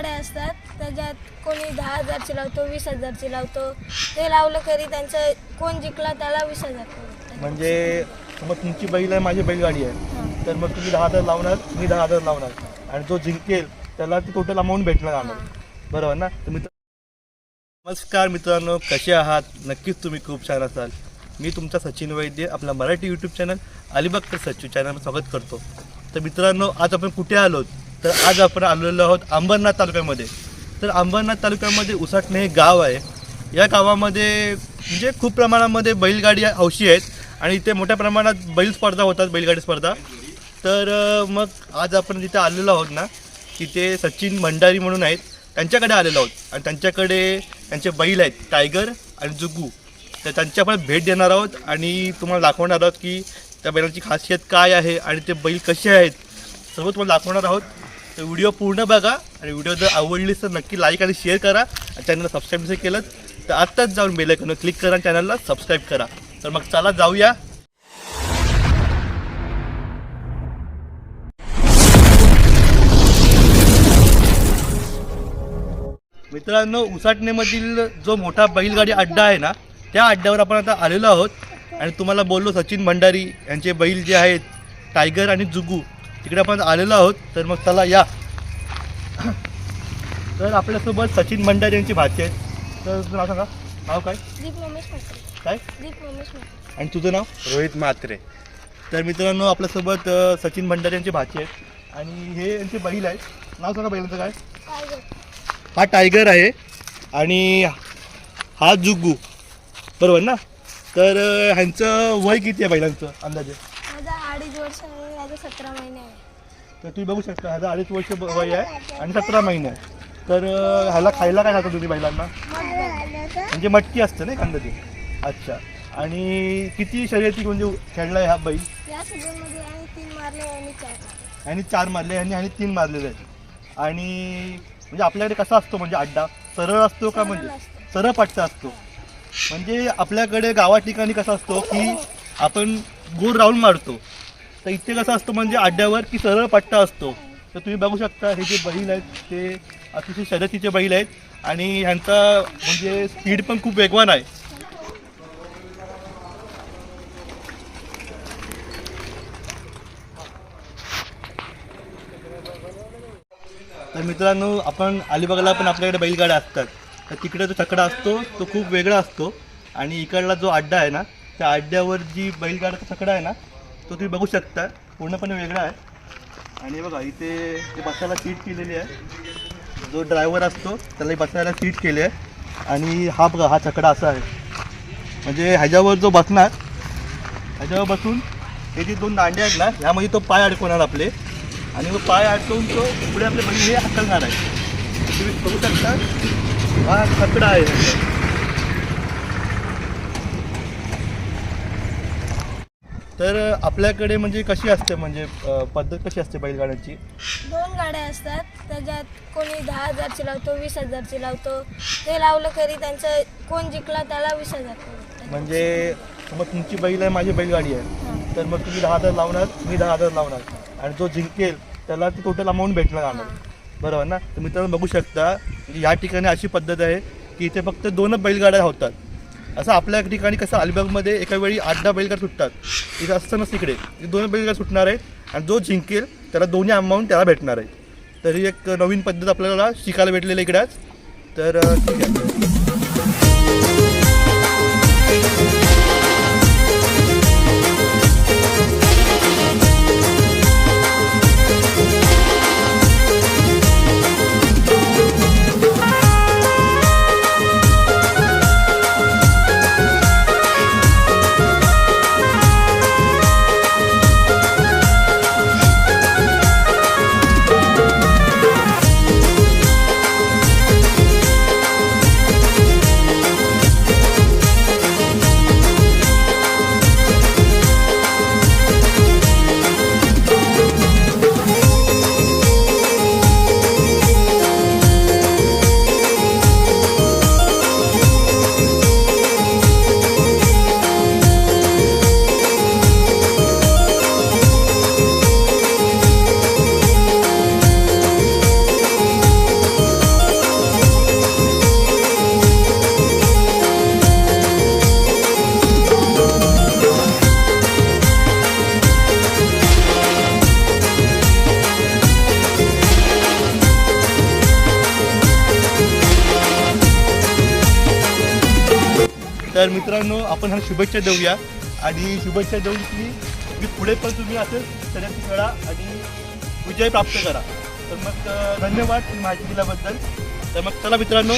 गाड्या असतात. त्याच्यात कोणी दहा हजारची लावतो वीस हजारची लावतो. ते लावलं तरी त्यांचं कोण जिंकला त्याला वीस हजार. म्हणजे मग तुमची बैल आहे माझी बैलगाडी आहे. तर मग तुम्ही दहा हजार लावणार मी दहा हजार लावणार. आणि जो जिंकेल त्याला ती टोटल अमाऊंट भेटणार आम्हाला. बरोबर ना? तर मित्र नमस्कार मित्रांनो कसे आहात? नक्कीच तुम्ही खूप छान असाल. मी तुमचा सचिन वैद्य आपला मराठी यूट्यूब चॅनल अलिबागकर सचिव चॅनलवर स्वागत करतो. तर मित्रांनो आज आपण कुठे आलोत? तर आज आपण आलेलो आहोत अंबरनाथ तालुक्यामध्ये. तर अंबरनाथ तालुक्यामध्ये उसाटणे हे गाव आहे. या गावामध्ये म्हणजे खूप प्रमाणामध्ये बैलगाडी हौशी आहेत आणि इथे मोठ्या प्रमाणात बैल स्पर्धा होतात बैलगाडी स्पर्धा. तर मग आज आपण जिथे आलेलो आहोत ना तिथे सचिन भंडारी म्हणून आहेत. त्यांच्याकडे आलेलो आहोत आणि त्यांच्याकडे त्यांचे बैल आहेत टायगर आणि जुगू. तर त्यांची आपण भेट देणार आहोत आणि तुम्हाला दाखवणार आहोत की त्या बैलांची खासियत काय आहे आणि ते बैल कसे आहेत सर्व तुम्हाला दाखवणार आहोत. तर व्हिडिओ पूर्ण बघा आणि व्हिडिओ जर आवडली तर नक्की लाईक आणि शेअर करा. आणि चॅनलला सबस्क्राईब जर केलं तर आत्ताच जाऊन बेल क्लिक करा आणि चॅनलला सबस्क्राईब करा. तर मग चला जाऊया. मित्रांनो उसाटणेमधील जो मोठा बैलगाडी अड्डा आहे ना त्या अड्ड्यावर आपण आता आलेलो आहोत. आणि तुम्हाला बोललो सचिन भंडारी यांचे बैल जे आहेत टायगर आणि जुगू. तिकडे आपण आलेलो आहोत तर मग चला या. तर आपल्यासोबत सचिन भंडारी यांची भाची आहेत. तर तुझं नाव सांगा. नाव काय? काय? आणि तुझं नाव? रोहित म्हात्रे. तर मित्रांनो आपल्यासोबत सचिन भंडारी यांची भाची आहेत. आणि हे यांचे बैल आहेत. नाव सांगा बैलांचं काय? हा टायगर आहे. आणि हा जुगू. बरोबर ना? तर ह्यांचं वय किती आहे बैलांचं अंदाजे? माझा अडीच वर्ष आहे. माझा सतरा महिने आहे. तर तुम्ही बघू शकता ह्याचा अडीच वर्ष ब- वय आहे आणि सतरा महिने आहे. तर अं, ह्याला खायला काय खातं तुम्ही बैलांना म्हणजे मटकी असते ना अंदाजे अच्छा. आणि किती शर्यती म्हणजे खेळलाय हा बैल या सीझनमध्ये आम्ही तीन मारले आणि चार मारले. आणि चार मारले आणि तीन मारलेले आहेत. आणि म्हणजे आपल्याकडे कसा असतो म्हणजे अड्डा? सरळ असतो का म्हणजे? सरळ असतो. सरळ पट्टा असतो. म्हणजे आपल्याकडे गावा ठिकाणी कसा असतो की आपण गोल राऊंड मारतो. तर इथे कसं असतं म्हणजे अड्ड्यावर की सरळ पट्टा असतो. तर तुम्ही बघू शकता हे जे बैल आहेत ते अतिशय शर्यतीचे बैल आहेत आणि ह्यांचा म्हणजे स्पीड पण खूप वेगवान आहे. तर मित्रांनो आपण अलिबागला पण आपल्याकडे बैलगाड्या असतात. तर तिकडे जो चकडा असतो तो खूप वेगळा असतो. आणि इकडला जो अड्डा आहे ना त्या अड्ड्यावर जी बैलगाड्याचा चकडा आहे ना तो तुम्ही बघू शकता. पूर्णपणे वेगळा आहे. आणि बघा इथे ते बसायला सीट केलेली आहे जो ड्रायव्हर असतो त्याला बसायला सीट केली आहे. आणि हा बघा हा चकडा असा आहे. म्हणजे ह्याच्यावर जो बसणार ह्याच्यावर बसून हे जे दोन दांडे आहेत ना ह्यामध्ये तो पाय अडकवणार आपले. आणि मग पाय अडकवून तो पुढे आपले बहिणी हे हकलणार आहे. तुम्ही बघू शकता हा चकडा आहे. तर आपल्याकडे म्हणजे कशी असते? म्हणजे अं, पद्धत कशी असते बैलगाड्यांची? दोन गाड्या असतात. त्याच्यात कोणी दहा हजारची लावतो वीस हजारची लावतो. ते लावलं तरी त्यांचं कोण जिंकला त्याला वीस हजार. म्हणजे मग तुमची बैल आहे माझी बैलगाडी आहे. हां. तर मग तुम्ही दहा हजार लावणार मी दहा हजार लावणार. आणि जो जिंकेल त्याला ती टोटल अमाऊंट भेटणार आम्हाला. बरोबर ना? तर मित्रांनो बघू शकता म्हणजे या ठिकाणी अशी पद्धत आहे की इथे फक्त दोनच बैलगाड्या होतात. असं आपल्या ठिकाणी कसं अलिबागमध्ये एका वेळी आठ दहा बैलगाड सुटतात. इथं असतानाच तिकडे. इकडे दोन बैलगाड सुटणार आहेत आणि जो जिंकेल त्याला दोन्ही अमाऊंट त्याला भेटणार आहे. तर ही एक नवीन पद्धत आपल्याला शिकायला भेटलेली इकडे आज. तर ठीक आहे. तर मित्रांनो आपण ह्या शुभेच्छा देऊया. आणि शुभेच्छा देऊन की पुढे पण तुम्ही असं सगळ्यात करा आणि विजय प्राप्त करा. तर मग धन्यवाद माहिती दिल्याबद्दल. तर मग चला मित्रांनो.